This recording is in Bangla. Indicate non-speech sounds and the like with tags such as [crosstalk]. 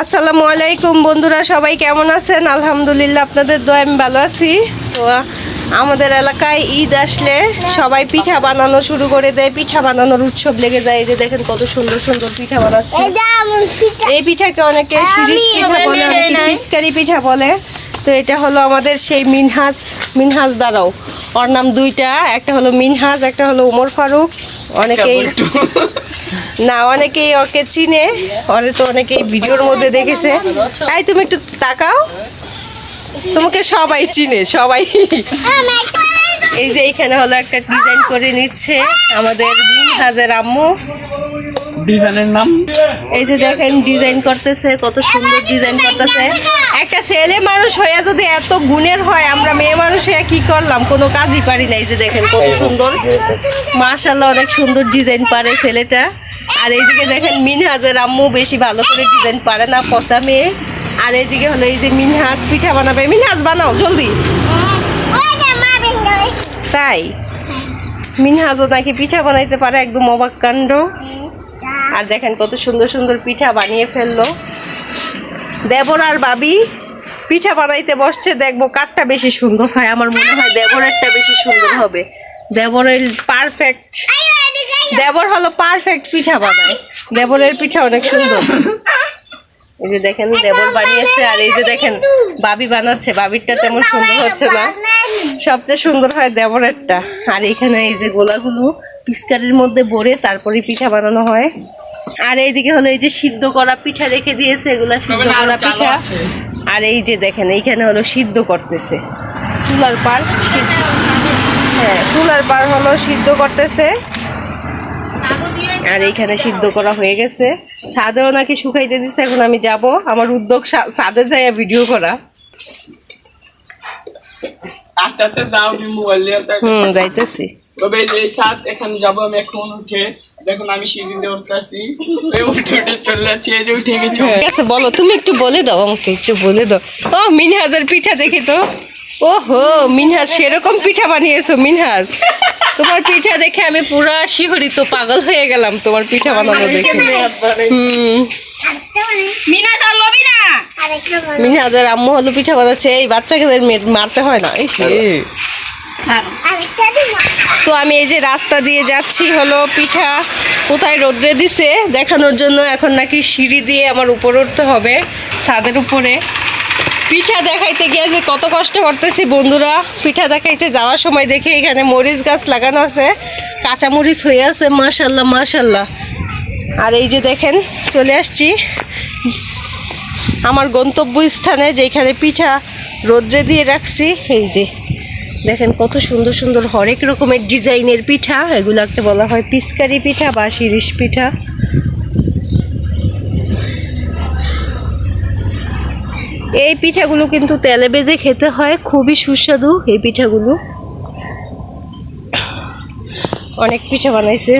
আসসালামু আলাইকুম বন্ধুরা সবাই কেমন আছেন? আলহামদুলিল্লাহ আপনাদের দোয়া আমি ভালো আছি। তো আমাদের এলাকায় ঈদ আসলে সবাই পিঠা বানানো শুরু করে দেয়। পিঠা বানানোর উৎসব লেগে যায়। এই যে দেখেন কত সুন্দর সুন্দর পিঠা বানাচ্ছে। এই পিঠাকে অনেকে শিরিষ পিঠা বলে অনেকে পিঠা বলে। তো এটা হলো আমাদের সেই মিনহাজ মিনহাজ দ্বারাও ওর নাম দুইটা একটা হলো মিনহাজ একটা হলো উমর ফারুক। অনেকেই [laughs] না অনেকেই ওকে চিনে। ওরে তো অনেকেই ভিডিওর মধ্যে দেখেছে। এই তুমি একটু তাকাও। তোমাকে সবাই চিনে সবাই। এই যে এইখানে হলো একটা ডিজাইন করে নিচ্ছে আমাদের মিনহাজের আম্মু। ডিজাইনের নাম? এই যে দেখেন ডিজাইন করতেছে কত সুন্দর ডিজাইন করতেছে। একটা ছেলে মানুষ হয়ে যদি এত গুণের হয় আমরা মেয়ে মানুষ হয়ে কি করলাম? কোনো কাজই পারি না। এই যে দেখেন কত সুন্দর। মাশাল্লাহ অনেক সুন্দর ডিজাইন পারে ছেলেটা। আর এইদিকে দেখেন মিনহাজের আম্মু বেশি ভালো করে ডিজাইন পারে না পচা মেয়ে। আর এইদিকে হলো এই যে মিনহাজ পিঠা বানাবে। মিনহাজ বানাও জলদি। তাই? মিনহাজও নাকি পিঠা বানাইতে পারে একদম অবাক কাণ্ড। আর দেখেন কত সুন্দর সুন্দর পিঠা বানিয়ে ফেলল। দেবর আর বাবি পিঠা বানাইতে বসছে দেখব কারটা বেশি সুন্দর হয় আমার মনে হয় দেবরেরটা বেশি সুন্দর হবে। দেবরের পারফেক্ট দেবর হলো পারফেক্ট পিঠা বানায়। দেবরের পিঠা অনেক সুন্দর। এই যে দেখেন দেবর বানিয়েছে আর এই যে দেখেন বাবি বানাচ্ছে বাবিরটা তেমন সুন্দর হচ্ছে না। সবচেয়ে সুন্দর হয় দেবরেরটা। আর এখানে এই যে গোলাগুলো পিস্কারের মধ্যে ভরে তারপরে পিঠা বানানো হয়। আর এইদিকে হলো এই যে সিদ্ধ করা পিঠা রেখে দিয়েছে এগুলা সিদ্ধ করা পিঠা। আর এই যে দেখেন এইখানে হলো সিদ্ধ করতেছে। চুলার পার হ্যাঁ চুলার পার হলো সিদ্ধ করতেছে। আর এইখানে সিদ্ধ করা হয়ে গেছে। ছাদেও নাকি শুকাইতে দিচ্ছে এখন আমি যাব। আমার উদ্যোগ ছাদে যাইয়া ভিডিও করা। আস্তে যাও আমি মোবাইল হুম যাইতেছি তবে এই সাত এখানে যাব আমি এখন উঠে দেখুন আমি সিঁড়ি দিয়ে উঠতেছি ওই উঠে উঠে চলে যাচ্ছি এই যে উঠে গেছি ঠিক আছে বলো তুমি একটু বলে দাও আমাকে একটু বলে দাও ও মিনহাজের পিঠা দেখি তো ওহো মিনহাজ সেরকম পিঠা বানিয়েছো মিনহাজ তোমার পিঠা দেখে আমি পুরা শিহরিত পাগল হয়ে গেলাম তোমার পিঠা বানানো দেখে হুম মিনহাজের আম্মু হলো পিঠা বানাচ্ছে এই বাচ্চাকে মারতে হয় না এই তো আমি এই যে রাস্তা দিয়ে যাচ্ছি হলো পিঠা কোথায় রোদ্রে দিছে দেখানোর জন্য এখন নাকি সিঁড়ি দিয়ে আমার উপর উঠতে হবে ছাদের উপরে। পিঠা দেখাইতে গিয়ে যে কত কষ্ট করতেছি বন্ধুরা পিঠা দেখাইতে যাওয়ার সময় দেখে এখানে মরিচ গাছ লাগানো আছে কাঁচা মরিচ হয়ে আছে মাশাল্লাহ মাশাল্লাহ। আর এই যে দেখেন চলে আসছি। আমার গন্তব্য স্থানে যেখানে পিঠা রোদ্রে দিয়ে রাখছি, এই যে। দেখেন কত সুন্দর সুন্দর হরেক রকমের ডিজাইনের পিঠা, এগুলোকে বলা হয় পিচকারি পিঠা বা শিরিষ পিঠা। এই পিঠাগুলো কিন্তু তেলে বেজে খেতে হয়, খুবই সুস্বাদু এই পিঠাগুলো। অনেক পিঠা বানাইছে।